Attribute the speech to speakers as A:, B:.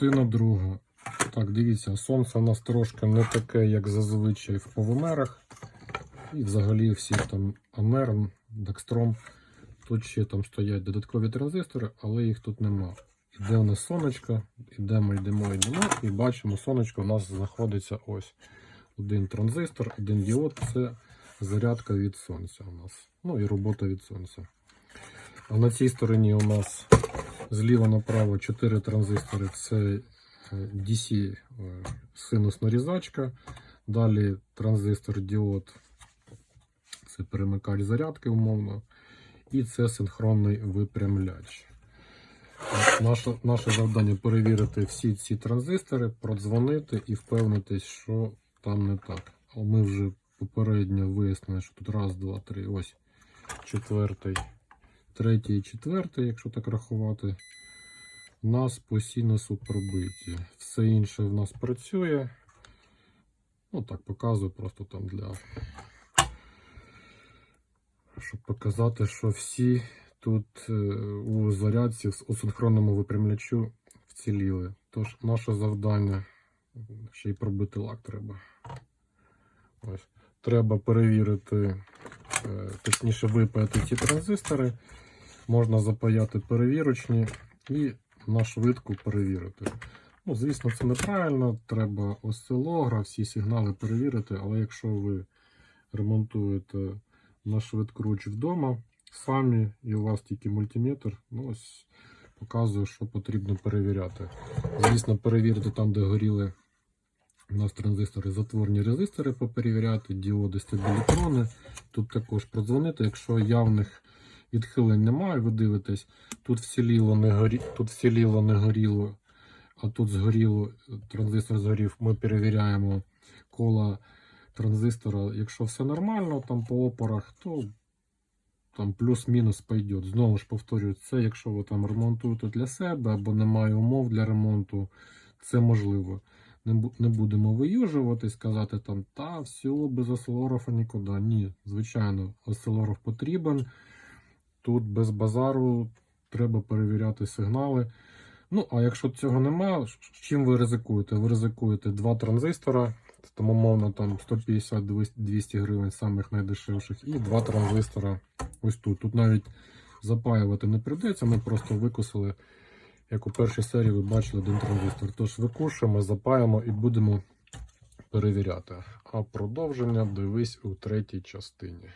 A: Частина друга. Так, дивіться, сонце у нас трошки не таке, як зазвичай в повимерах. І взагалі всі там Амер, Декстром. Тут ще там стоять додаткові транзистори, але їх тут нема. Іде у нас сонечко, йдемо, йдемо, йдемо, і бачимо, сонечко у нас знаходиться ось один транзистор, один діод це зарядка від сонця у нас. Ну і робота від сонця. А на цій стороні у нас зліва направо 4 транзистори. Це е, DC е, синусна різачка. Далі транзистор діод. Це перемикач зарядки умовно. І це синхронний випрямляч. Наше, наше завдання перевірити всі ці транзистори, продзвонити і впевнитись, що там не так. Ми вже попередньо вияснили, що тут раз, два, три, ось четвертий, третій і четвертий, якщо так рахувати. У нас по синусу пробиті. Все інше в нас працює. Ну так, показую просто там для. Щоб показати, що всі тут е, у зарядці у синхронному випрямлячу вціліли. Тож наше завдання ще й пробити лак треба. Ось. Треба перевірити, е, точніше випаяти ці транзистори. Можна запаяти перевірочні і на швидку перевірити. Ну, звісно, це неправильно. Треба осцилограф, всі сигнали перевірити, але якщо ви ремонтуєте на швидкруч вдома самі, і у вас тільки мультиметр, ну ось показую, що потрібно перевіряти. Звісно, перевірити там, де горіли у нас транзистори, затворні резистори поперевіряти, діоди, стабілітрони. Тут також продзвонити. Якщо явних відхилень немає, ви дивитесь, тут вціліло, не горі... тут вціліло, не горіло, а тут згоріло, транзистор згорів, ми перевіряємо кола транзистора. Якщо все нормально там по опорах, то там плюс-мінус пойдет. Знову ж повторюю, це якщо ви там ремонтуєте для себе або немає умов для ремонту, це можливо. Не, будемо виюжувати, сказати там, та все, без осцилографа нікуди. Ні, звичайно, осцилограф потрібен. Тут без базару треба перевіряти сигнали. Ну, а якщо цього немає, чим ви ризикуєте? Ви ризикуєте два транзистора, там умовно там 150-200 гривень самих найдешевших, і два транзистора ось тут. Тут навіть запаювати не прийдеться, ми просто викусили, як у першій серії ви бачили один транзистор. Тож викушуємо, запаємо і будемо перевіряти. А продовження дивись у третій частині.